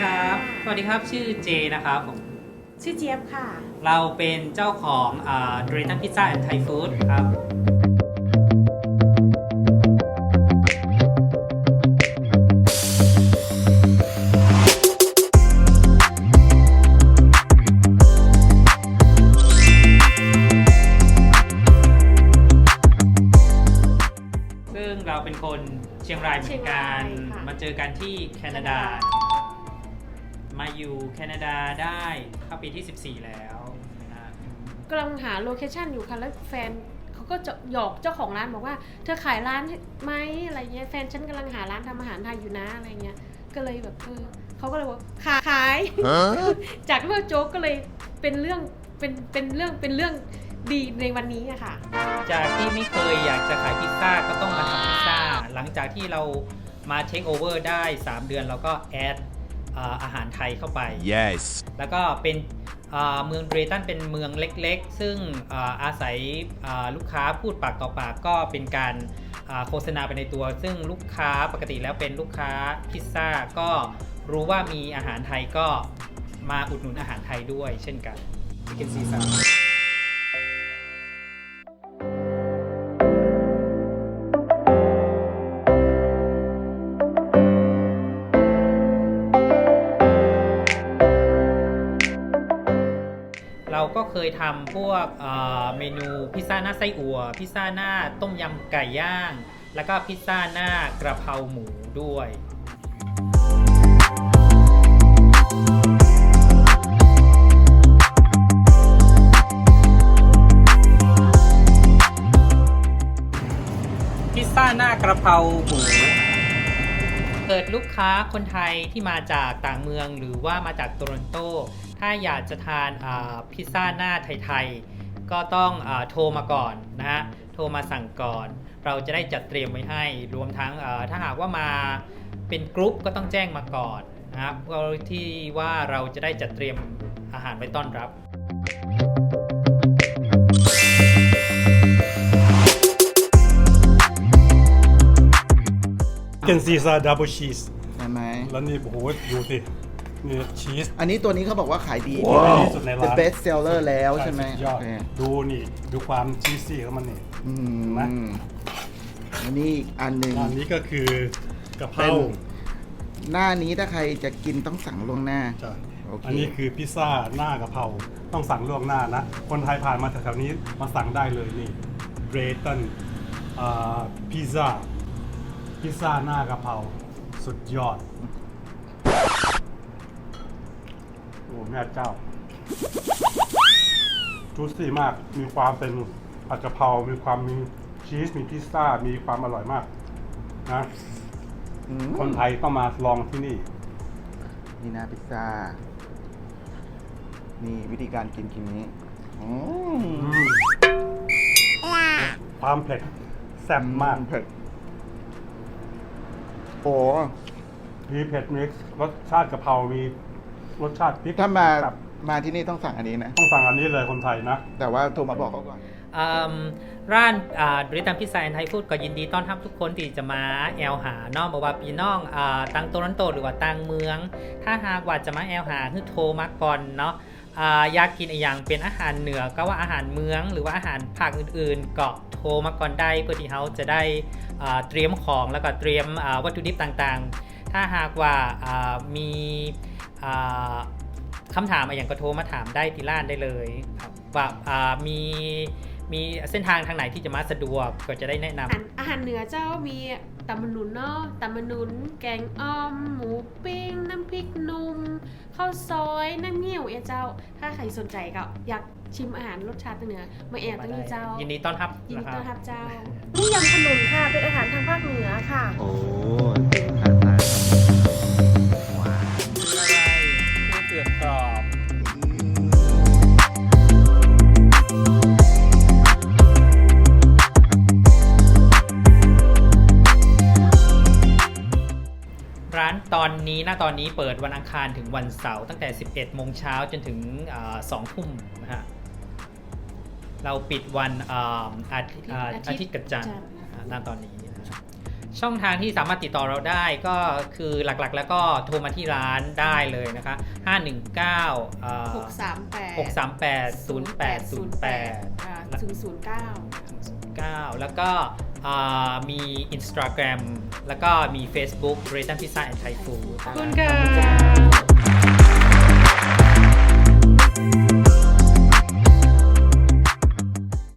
ครับ สวัสดีครับ ชื่อเจนะครับผม ชื่อเจี๊ยบค่ะ เราเป็นเจ้าของอ่า d r e t o n Pizza and Thai Food ครับ ซึ่งเราเป็นคนเชียงรายเหมือนกัน เชียงรายค่ะ มาเจอกันที่แคนาดามา อยู่แคนาดาได้เข้าปีที่ 14 แล้วนะกำลังหาโลเคชันอยู่ค่ะแล้วแฟนเขาก็จะหยอกเจ้าของร้านบอกว่า เธอขายร้านไหมอะไรเงี้ยแฟนฉันกำลังหาร้านทำอาหารไทยอยู่นะอะไรเงี้ยก็เลยแบบเออเขาก็เลยบอกขายขาย จากเรื่องโจ๊กก็เลยเป็นเรื่องเป็นเป็นเรื่องเป็นเรื่องดีในวันนี้อะค่ะ จากที่ไม่เคยอยากจะขายพิซซ่าก็ต้องมาทำพิซซ่า หลังจากที่เรามาเทคโอเวอร์ได้ 3 เดือนเราก็แอด อ่าอาหารไทยเข้าไป Yes. แล้วก็เป็นอ่าเมืองเบรตันเป็นเมืองเล็กๆ ซึ่งอาอาศัยอ่าลูกค้าพูดปากต่อปากก็เป็นการอ่าโฆษณาไปในตัว ซึ่งลูกค้าปกติแล้วเป็นลูกค้าพิซซ่าก็รู้ว่ามีอาหารไทยก็มาอุดหนุนอาหารไทยด้วยเช่นกันที่กินซี ก็เคยทำพวกเมนูพิซซ่าหน้าไส้อั่วพิซซ่าหน้าต้มยำไก่ย่าง แล้วก็พิซซ่าหน้ากระเพราหมูด้วยพิซซ่าหน้ากระเพราหมู เกิดลูกค้าคนไทยที่มาจากต่างเมืองหรือว่ามาจากโตรอนโต ถ้าอยากจะทานพิซซ่าหน้าไทยๆ ก็ต้องอโทรมาก่อนนะฮะ โทรมาสั่งก่อน เราจะได้จัดเตรียมไว้ให้ รวมทั้งถ้าหากว่ามาเป็นกรุ๊ปก็ต้องแจ้งมาก่อนนะครับเพื่อที่ว่าเราจะได้จัดเตรียมอาหารไว้ต้อนรับ เกนซีซ่าดับเบิลชีสใช่ไหมแล้วนี่โอ้โหดูสินี่ชีส อันนี้ตัวนี้เขาบอกว่าขายดี ว้าว ที่สุดในร้านเป็น best seller แล้วใช่ไหมสุดยอดโอเคดูนี่ ดูความชีสซี่ของมันนี่ อืนะมอันนี้อีกอันหนึ่ง อันนี้ก็คือกะเพเป็รานหน้านี้ถ้าใครจะกินต้องสั่งล่วงหน้าใช่โอเค อันนี้คือพิซซ่าหน้ากะเพราต้องสั่งล่วงหน้านะ คนไทยผ่านมาแถวๆนี้มาสั่งได้เลยนี่เบรตันอ่าพิซซ่า พิซซ่าหน้ากะเพราสุดยอด โอ้แม่เจ้าจูซี่มาก มีความเป็นผัดกะเพรา มีความมีชีส มีพิซซ่า มีความอร่อยมากนะอืมคนไทยต้องมาลองที่นี่ นี่นะพิซซ่า นี่วิธีการกินกินนี้อืมความเผ็ดแซ่บมาก เผ็ด โอ้มีเผ็ดมิกซ์รสชาติกะเพรา มีรสชาติพริกถ้ามาแบบมาที่นี่ต้องสั่งอันนี้นะ ต้องสั่งอันนี้เลยคนไทยนะ แต่ว่าโทรมาบอกเขาก่อน อืมร้านบริตันพิซซ่าแอนไทฟูดก็ยินดีต้อนรับทุกคนที่จะมาแอลหาเนอกบอกว่าพี่น้องอาตังโตรอนโตหรือว่าตังเมือง ถ้าหากว่าจะมาแอลหาคือโทรมาก่อนเนาะ อยากกินอีกอย่างเป็นอาหารเหนือก็ว่าอาหารเมืองหรือว่าอาหารภาคอื่นๆ ก็โทรมาก่อนได้เพื่อที่เขาจะได้เตรียมของแล้วก็เตรียมวัตถุดิบต่างๆ ถ้าหากว่ามีคำถามอะไรอย่างก็โทรมาถามได้ที่ร้านได้เลยครับว่ามีมีเส้นทางทางไหนที่จะมาสะดวกก็จะได้แนะนำอาหารเหนือเจ้ามี ตำมะนุนเนาะตำมะนุน แกงอ่อม หมูปิ้ง น้ำพริกหนุ่ม ข้าวซอย น้ำเงี้ยวเอยเจ้า ถ้าใครสนใจก็อยากชิมอาหารรสชาติเหนือ มาแอบตั้งนี้เจ้า ยินดีต้อนรับยินดีนะคต้รัอบนรับเจ้า นี่ยำขนุนค่ะ เป็นอาหารทางภาคเหนือค่ะ โอ้ทานทานว้าวคืออะไรคือเปลือกกรอบ ร้านตอนนี้หน้าตอนนี้เปิดวันอังคารถึงวันเสาร์ตั้งแต่ 11 โมงเช้าจนถึงอ่า2ทุ่มนะฮะเราปิดวันอ่าอาทิตย์อ่าอาทิตย์อาทิตย์กับจันทร์จันทร์อ่าหน้าตอนนี้นะฮะช่องทางที่สามารถติดต่อเราได้ก็คือหลักๆ แล้วก็โทรมาที่ร้านได้เลยนะคะ 519เอ่อหกสามแปด638 0808อ่าศูนย์ศูนย์เก้า9แล้วก็อ่า มี Instagram แล้วก็มี Facebook r a t a n Pizza and Thai Food ขอบคุณค่ะ